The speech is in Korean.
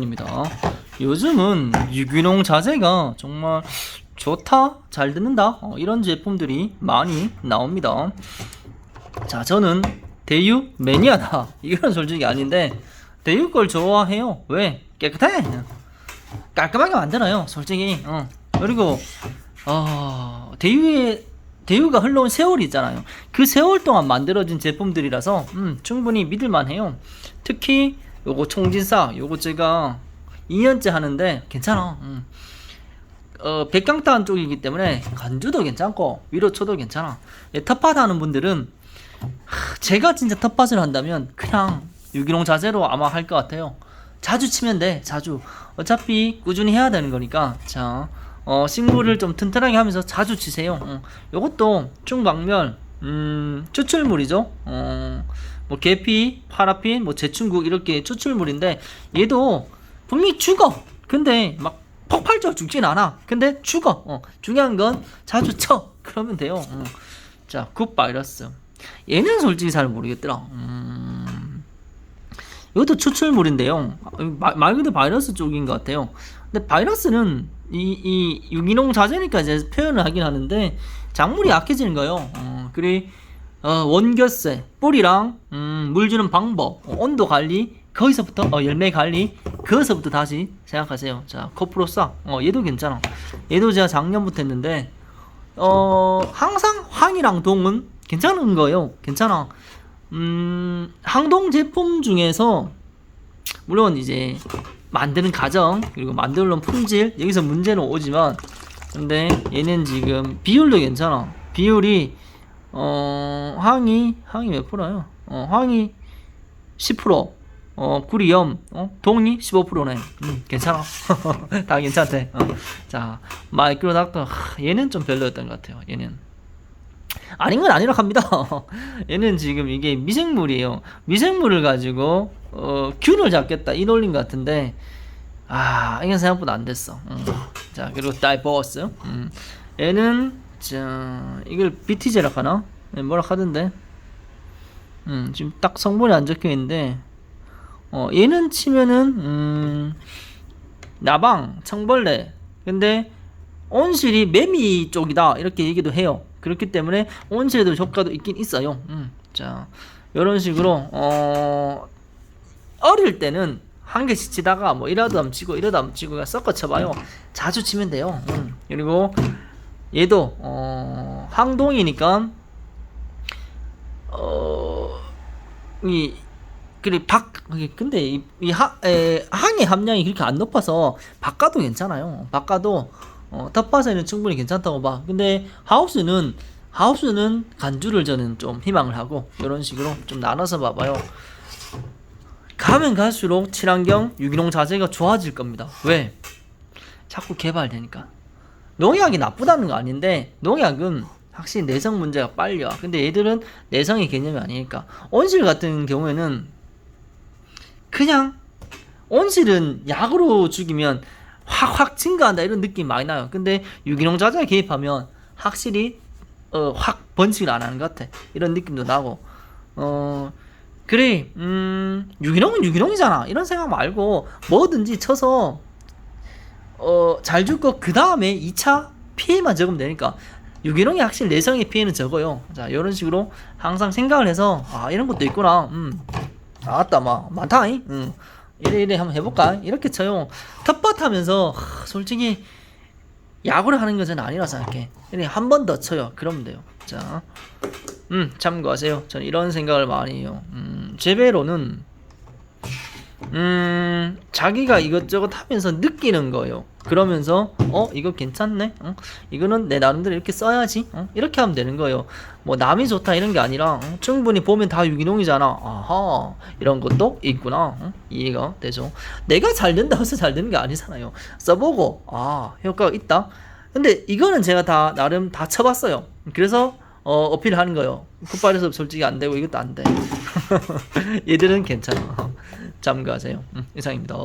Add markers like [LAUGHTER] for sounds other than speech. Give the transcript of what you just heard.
입니다. 요즘은 유기농 자재가 정말 좋다, 잘 듣는다 어, 이런 제품들이 많이 나옵니다. 자, 저는 대유 매니아다. [LAUGHS] 이건 솔직히 아닌데 대유 걸 좋아해요. 왜? 깨끗해. 깔끔하게 만들어요. 솔직히. 어. 그리고 어, 대유의 대유가 흘러온 세월이 있잖아요. 그 세월 동안 만들어진 제품들이라서 음, 충분히 믿을만해요. 특히 요거 총진사 요거 제가 2년째 하는데 괜찮아. 음. 어, 백강탄 쪽이기 때문에 간주도 괜찮고 위로 쳐도 괜찮아. 예, 텃밭 하는 분들은 하, 제가 진짜 텃밭을 한다면 그냥 유기농 자재로 아마 할 것 같아요. 자주 치면 돼, 자주. 어차피 꾸준히 해야 되는 거니까. 자, 어, 식물을 좀 튼튼하게 하면서 자주 치세요. 어, 요것도 충방멸, 음, 추출물이죠. 어, 뭐 계피, 파라핀, 뭐 제충국 이렇게 추출물인데 얘도 분명히 죽어. 근데 막 폭발적으로 죽진 않아. 근데 죽어. 어, 중요한 건 자주 쳐. [LAUGHS] 그러면 돼요. 어. 자, 굿 바이러스. 얘는 솔직히 잘 모르겠더라. 음, 이것도 추출물인데요. 말, 말 그대로 바이러스 쪽인 것 같아요. 근데 바이러스는 이, 이 유기농 자재니까 이제 표현을 하긴 하는데 작물이 약해지는 거예요. 어, 그래 어, 원겨세 뿌리랑 음, 물 주는 방법, 어, 온도 관리 거기서부터 어, 열매 관리 그거서부터 다시 생각하세요. 자 코프로사 어, 얘도 괜찮아. 얘도 제가 작년부터 했는데 어 항상 황이랑 동은 괜찮은 거예요. 괜찮아. 음, 항동 제품 중에서 물론 이제 만드는 과정 그리고 만들는 품질 여기서 문제는 오지만 근데 얘는 지금 비율도 괜찮아. 비율이 어 황이 황이 몇 프로요? 어 황이 10%, 어 구리염, 어 동이 15%네. 음 괜찮아. [LAUGHS] 다 괜찮대. 어. 자 마이크로 닥터 하, 얘는 좀 별로였던 것 같아요. 얘는. 아닌 건 아니라 합니다. [LAUGHS] 얘는 지금 이게 미생물이에요. 미생물을 가지고 어, 균을 잡겠다 이 논리인 것 같은데 아 이건 생각보다 안 됐어. 음. 자 그리고 다이버스. 음. 얘는 자 이걸 BT제라 하나? 네, 뭐라 하던데. 음 지금 딱 성분이 안 적혀 있는데 어 얘는 치면은 음 나방 청벌레 근데 온실이 매미 쪽이다 이렇게 얘기도 해요. 그렇기 때문에 온실에도 효과도 있긴 있어요. 음, 자 이런 식으로 어 어릴 때는 한 개씩 치다가 뭐 이러다 안 치고 이러다 안 치고 그냥 섞어 쳐봐요. 자주 치면 돼요. 음, 그리고 얘도 어 항동이니까 어이 그래 박 근데 이, 이 하, 에, 항의 함량이 그렇게 안 높아서 바꿔도 괜찮아요. 바꿔도 어, 텃밭에는 충분히 괜찮다고 봐. 근데 하우스는 하우스는 간주를 저는 좀 희망을 하고 이런 식으로 좀 나눠서 봐봐요. 가면 갈수록 친환경 유기농 자재가 좋아질 겁니다. 왜? 자꾸 개발되니까. 농약이 나쁘다는 거 아닌데 농약은 확실히 내성 문제가 와. 근데 얘들은 내성의 개념이 아니니까 온실 같은 경우에는 그냥 온실은 약으로 죽이면 확확 증가한다 이런 느낌 많이 나요. 근데 유기농 자재에 개입하면 확실히 어, 확 번식을 안 하는 것 같아. 이런 느낌도 나고 어 그래 음 유기농은 유기농이잖아 이런 생각 말고 뭐든지 쳐서 어잘 죽고 그 다음에 2차 피해만 적으면 되니까 유기농이 확실히 내성의 피해는 적어요. 자 이런 식으로 항상 생각을 해서 아 이런 것도 있구나. 음 나왔다 막 많다 잉. 음. 이래 이래 한번 해볼까? 이렇게 쳐요. 텃밭 하면서 하, 솔직히 야구를 하는 것은 아니라 생각해. 그냥 한번 더 쳐요. 그러면 돼요. 자, 음 참고하세요. 저는 이런 생각을 많이 해요. 음, 재배로는 음 자기가 이것저것 하면서 느끼는 거예요. 그러면서 어 이거 괜찮네. 어? 이거는 내 나름대로 이렇게 써야지. 어? 이렇게 하면 되는 거예요. 뭐 남이 좋다 이런 게 아니라 어? 충분히 보면 다 유기농이잖아. 아하 이런 것도 있구나. 어? 이해가 되죠. 내가 잘 된다고 해서 잘 되는 게 아니잖아요. 써보고 아 효과가 있다. 근데 이거는 제가 다 나름 다 쳐봤어요. 그래서 어, 어필하는 거예요. 굿발에서 솔직히 안 되고 이것도 안 돼. [LAUGHS] 얘들은 괜찮아. 참고하세요. 음, 이상입니다.